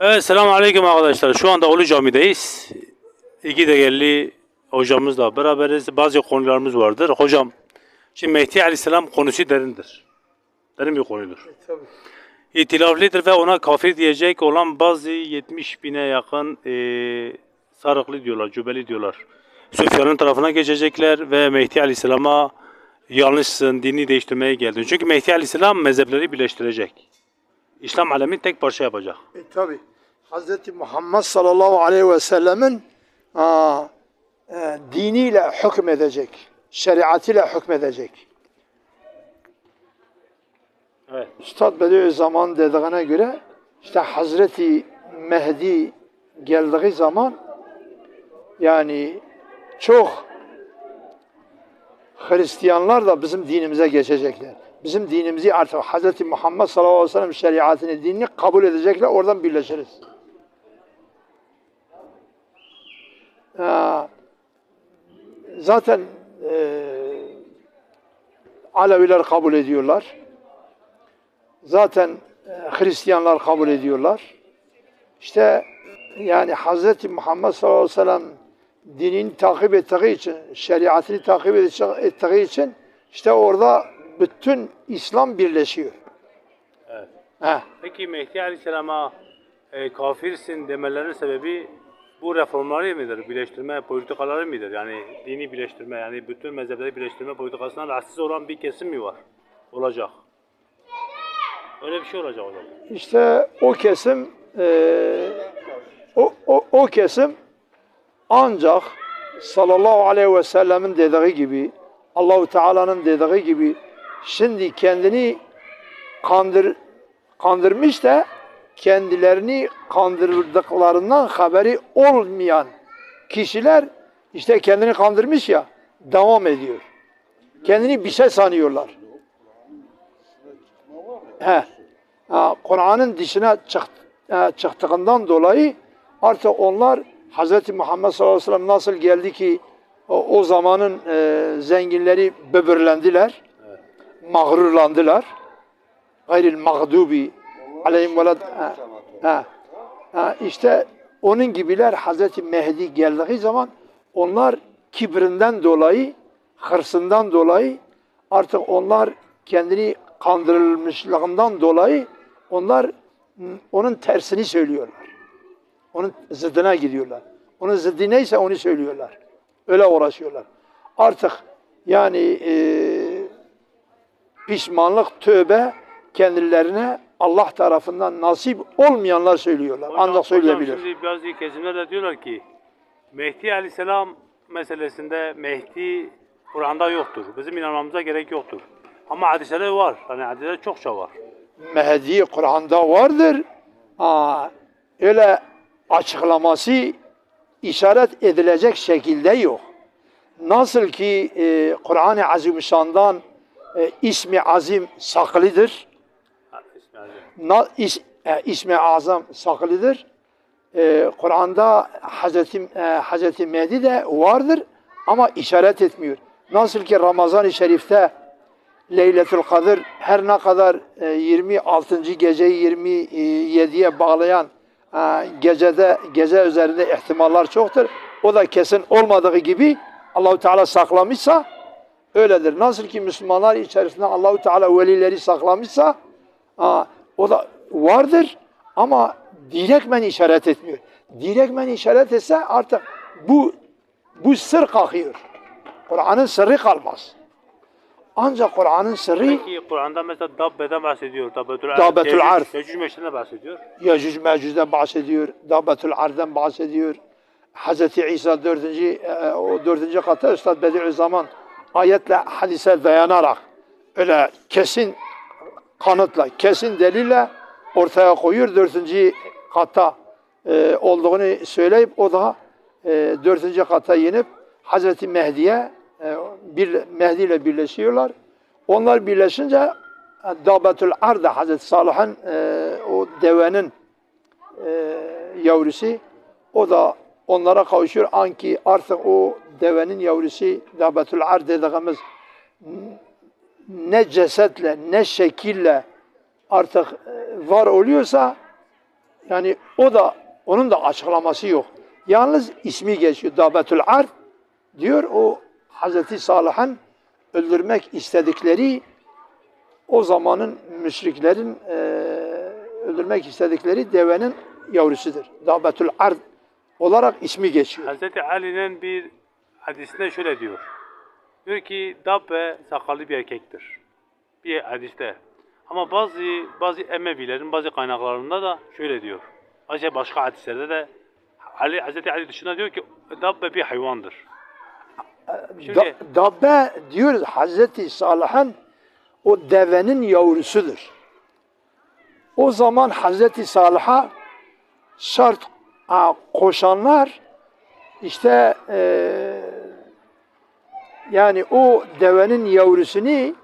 Evet, selamun aleyküm arkadaşlar. Şu anda Ulu Cami'deyiz. İki değerli hocamızla beraberiz. Bazı konularımız vardır. Hocam, şimdi Mehdi Aleyhisselam konusu derindir. Derin bir konudur. Tabii. İtilaflidir ve ona kafir diyecek olan bazı 70 bine yakın eee sarıklı diyorlar, cübeli diyorlar. Süfyan'ın tarafına geçecekler ve Mehdi Aleyhisselam'a yanlışsın, dini değiştirmeye geldin. Çünkü Mehdi Aleyhisselam mezhepleri birleştirecek. İslam alemini tek parça yapacak. E, tabii. Hz. Muhammed sallallahu aleyhi ve sellemin aa, e, diniyle hükmedecek, şeriatıyla hükmedecek. Evet. Üstad Bediüzzaman dediğine göre işte Hazreti Mehdi geldiği zaman yani çok Hristiyanlar da bizim dinimize geçecekler. Bizim dinimizi artık Hz. Muhammed sallallahu aleyhi ve sellem şeriatını, dinini kabul edecekler. Oradan birleşiriz. Ee, zaten e, Aleviler kabul ediyorlar. Zaten e, Hristiyanlar kabul ediyorlar. İşte yani Hz. Muhammed sallallahu aleyhi ve sellem dinini takip ettiği için, şeriatını takip ettiği için işte orada bütün İslam birleşiyor. Evet. Heh. Peki Mehdi Aleyhisselam'a e, kafirsin demelerinin sebebi bu reformları mıdır? Birleştirme politikaları mıdır? Yani dini birleştirme, yani bütün mezhepleri birleştirme politikasından rahatsız olan bir kesim mi var? Olacak. Öyle bir şey olacak o zaman. İşte o kesim e, o, o, o kesim ancak sallallahu aleyhi ve sellemin dediği gibi Allahu Teala'nın dediği gibi şimdi kendini kandır kandırmış da kendilerini kandırdıklarından haberi olmayan kişiler işte kendini kandırmış ya devam ediyor. Kendini bir şey sanıyorlar. He. Kur'an'ın dışına e, çıktığından dolayı artık onlar Hz. Muhammed sallallahu aleyhi ve sellem nasıl geldi ki o, o zamanın e, zenginleri böbürlendiler, mağrurlandılar. Gayril mağdubi aleyhim velad. Ha, ha, ha, işte onun gibiler Hz. Mehdi geldiği zaman onlar kibrinden dolayı, hırsından dolayı artık onlar kendini kandırılmışlığından dolayı onlar onun tersini söylüyorlar. Onun zıddına gidiyorlar. Onun zıddı neyse onu söylüyorlar. Öyle uğraşıyorlar. Artık yani e, pişmanlık, tövbe kendilerine Allah tarafından nasip olmayanlar söylüyorlar. Ancak söyleyebilir. Hocam şimdi bazı kesimler de diyorlar ki Mehdi Aleyhisselam meselesinde Mehdi Kur'an'da yoktur. Bizim inanmamıza gerek yoktur. Ama hadislerde var. Hani hadisler çokça var. Mehdi Kur'an'da vardır. Aa, öyle açıklaması işaret edilecek şekilde yok. Nasıl ki e, Kur'an-ı Azimüşşan'dan e, ismi azim saklıdır. Ha. Na, is, e, ismi azam saklıdır. E, Kur'an'da Hazreti, e, Hazreti Mehdi de vardır ama işaret etmiyor. Nasıl ki Ramazan-ı Şerif'te Leyletül Kadir her ne kadar e, 26. geceyi 27'ye bağlayan e, gecede gece üzerinde ihtimallar çoktur. O da kesin olmadığı gibi Allahu Teala saklamışsa öyledir. Nasıl ki Müslümanlar içerisinde Allahu Teala velileri saklamışsa aa, o da vardır ama direktmen işaret etmiyor. Direktmen işaret etse artık bu bu sır kalkıyor. Kur'an'ın sırrı kalmaz. Ancak Kur'an'ın sırrı Peki Kur'an'da mesela Dabbe'den bahsediyor. Dabbetül Ar. Dabbetül Ar. Yecüc Meşri'ne bahsediyor. Yecüc Mecüc'den bahsediyor, Dabbetul Ar'dan bahsediyor. Hz. İsa dördüncü, e, o dördüncü kata Üstad Bediüzzaman ayetle hadise dayanarak öyle kesin kanıtla, kesin delille ortaya koyuyor. Dördüncü kata e, olduğunu söyleyip o da e, dördüncü kata inip Hz. Mehdi'ye e, bir, Mehdi ile birleşiyorlar. Onlar birleşince e, Dabetül Arda Hazreti Salih'in e, o devenin e, yavrusu o da onlara kavuşuyor. Anki artık o devenin yavrusu Dabetül Ar dediğimiz ne cesetle ne şekille artık e, var oluyorsa yani o da onun da açıklaması yok. Yalnız ismi geçiyor. Dabetül Ard diyor o Hazreti Salih'in öldürmek istedikleri o zamanın müşriklerin eee, öldürmek istedikleri devenin yavrusudur. Dabetül Ard olarak ismi geçiyor. Hazreti Ali'nin bir hadisinde şöyle diyor. Diyor ki Dabbe sakallı bir erkektir. Bir hadiste. Ama bazı bazı Emevilerin bazı kaynaklarında da şöyle diyor. Başka başka hadislerde de Ali Hazreti Ali dışında diyor ki Dabbe bir hayvandır. Şimdi Da, dabbe diyoruz Hazreti Salih'in o devenin yavrusudur. O zaman Hazreti Salih'a şart a, koşanlar işte eee, yani o devenin yavrusunu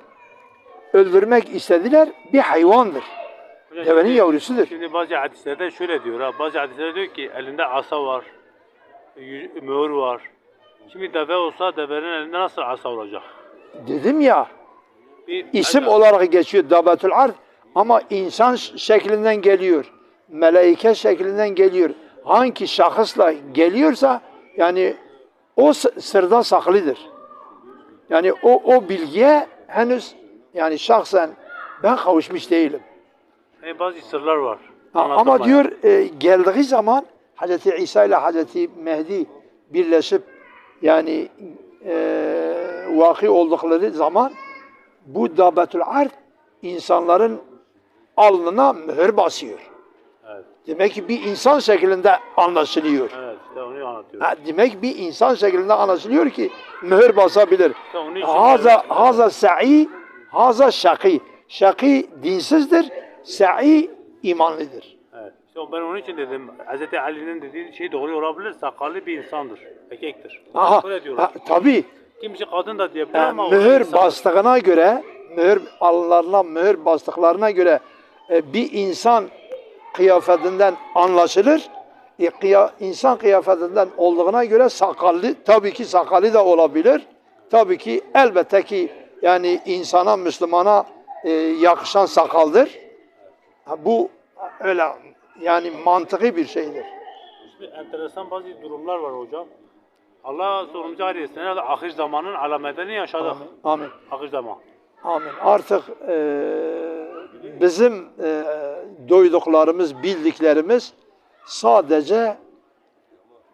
öldürmek istediler. Bir hayvandır. hocam Devenin şimdi- yavrusudur. Şimdi bazı hadislerde şöyle diyor ha. Bazı hadislerde diyor ki elinde asa var. Mühür var. Şimdi deve olsa devenin elinde nasıl asa olacak? Dedim ya Bir, isim Hocam, olarak geçiyor Dabetül Ard ama insan şeklinden geliyor. Melaike şeklinden geliyor. Hangi şahısla geliyorsa yani o sırda saklıdır. Yani o o bilgiye henüz yani şahsen ben kavuşmuş değilim. e, bazı sırlar var. Ha, ama diyor e, geldiği zaman Hz. İsa ile Hz. Mehdi birleşip yani e, vaki oldukları zaman bu dabetül ard insanların alnına mühür basıyor. Demek ki bir insan şeklinde anlaşılıyor. evet işte onu anlatıyor. Ha, demek bir insan şeklinde anlaşılıyor ki mühür basabilir. İşte Haza haza sa'i, haza şaki. Şaki dinsizdir, sa'i imanlıdır. Evet. İşte ben onun için dedim. Hz. Ali'nin dediği şey doğru olabilir. Sakallı bir insandır. Erkektir. Aha, ha, tabii. Kimisi kadın da diyebilir Ha, ama mühür bastığına göre, mühür alnlarına mühür bastıklarına göre e, bir insan kıyafetinden anlaşılır. E, kıya- insan kıyafetinden olduğuna göre sakallı, tabii ki sakallı da olabilir. Tabii ki elbette ki yani insana, Müslümana e, yakışan sakaldır. Ha, bu öyle yani mantıklı bir şeydir. Şimdi enteresan bazı durumlar var hocam. Allah sorumuzu ayrı etsin. Herhalde ahir zamanın alametlerini yaşadık. Amin. Ahir zaman. Amin. Artık e, bizim e, duyduklarımız, bildiklerimiz sadece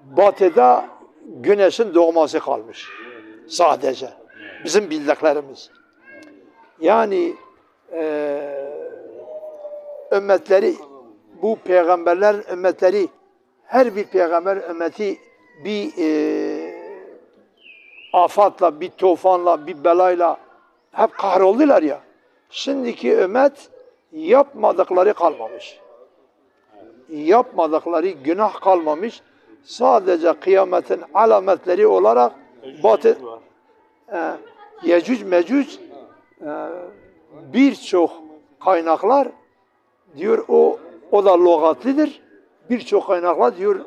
batıda güneşin doğması kalmış. Sadece. Bizim bildiklerimiz. Yani e, ümmetleri, bu peygamberlerin ümmetleri, her bir peygamber ümmeti bir e, afatla, bir tufanla, bir belayla hep kahroldular ya. Şimdiki ümmet yapmadıkları kalmamış. Yapmadıkları günah kalmamış. Sadece kıyametin alametleri olarak batı e, Yecüc Mecüc e, birçok kaynaklar diyor o o da lügatlidir. Birçok kaynaklar diyor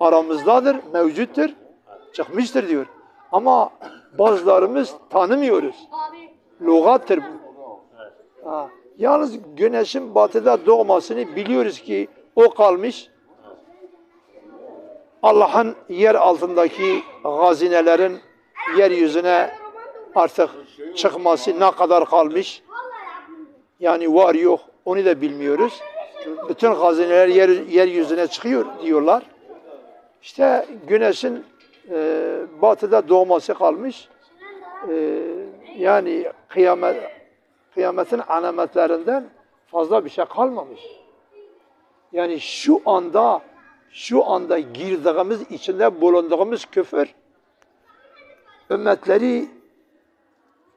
aramızdadır, mevcuttur, çıkmıştır diyor. Ama bazılarımız tanımıyoruz. Lügattır bu. Ha. Yalnız güneşin batıda doğmasını biliyoruz ki o kalmış. Allah'ın yer altındaki hazinelerin yeryüzüne artık çıkması ne kadar kalmış? Yani var yok onu da bilmiyoruz. Bütün hazineler yer, yeryüzüne çıkıyor diyorlar. İşte güneşin e, batıda doğması kalmış. E, yani kıyamet kıyametin alametlerinden fazla bir şey kalmamış. Yani şu anda şu anda girdiğimiz içinde bulunduğumuz küfür ümmetleri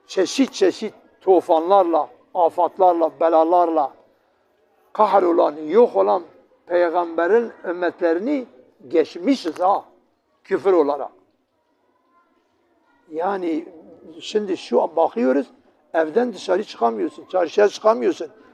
çeşit çeşit tufanlarla, afatlarla, belalarla kahrolan, yok olan peygamberin ümmetlerini geçmişiz ha küfür olarak. Yani şimdi şu an bakıyoruz evden dışarı çıkamıyorsun, çarşıya çıkamıyorsun.